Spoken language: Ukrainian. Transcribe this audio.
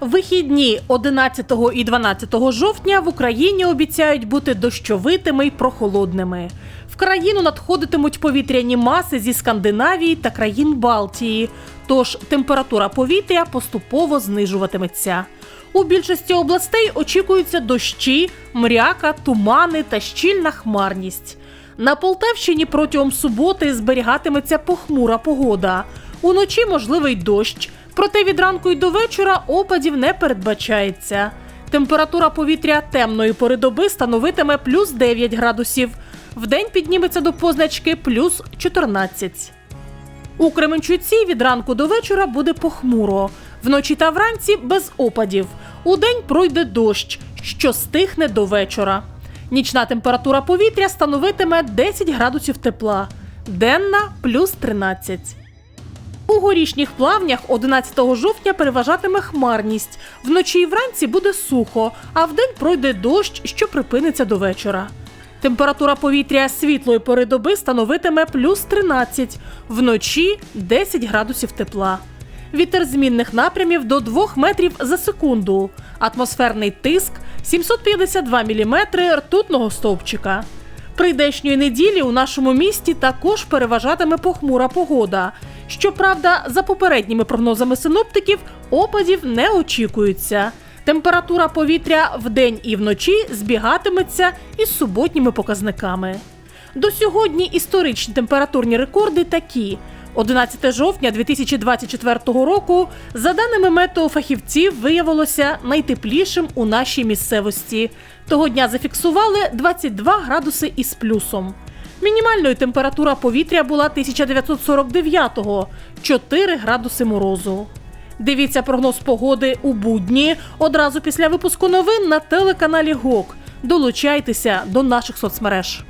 Вихідні 11 і 12 жовтня в Україні обіцяють бути дощовитими й прохолодними. В країну надходитимуть повітряні маси зі Скандинавії та країн Балтії, тож температура повітря поступово знижуватиметься. У більшості областей очікуються дощі, мряка, тумани та щільна хмарність. На Полтавщині протягом суботи зберігатиметься похмура погода. Уночі можливий дощ, проте від ранку й до вечора опадів не передбачається. Температура повітря темної пори доби становитиме плюс 9 градусів. Вдень підніметься до позначки плюс 14. У Кременчуці від ранку до вечора буде похмуро. Вночі та вранці без опадів. Удень пройде дощ, що стихне до вечора. Нічна температура повітря становитиме 10 градусів тепла, денна плюс 13. У горішніх плавнях 11 жовтня переважатиме хмарність. Вночі і вранці буде сухо, а вдень пройде дощ, що припиниться до вечора. Температура повітря світлої пори доби становитиме плюс 13, вночі 10 градусів тепла. Вітер змінних напрямів до 2 метрів за секунду. Атмосферний тиск 752 мм ртутного стовпчика. Прийдешньої неділі у нашому місті також переважатиме похмура погода. Щоправда, за попередніми прогнозами синоптиків, опадів не очікується. Температура повітря вдень і вночі збігатиметься із суботніми показниками. До сьогодні історичні температурні рекорди такі. 11 жовтня 2024 року, за даними метеофахівців, виявилося найтеплішим у нашій місцевості. Того дня зафіксували 22 градуси із плюсом. Мінімальною температура повітря була 1949-го – 4 градуси морозу. Дивіться прогноз погоди у будні одразу після випуску новин на телеканалі ГОК. Долучайтеся до наших соцмереж.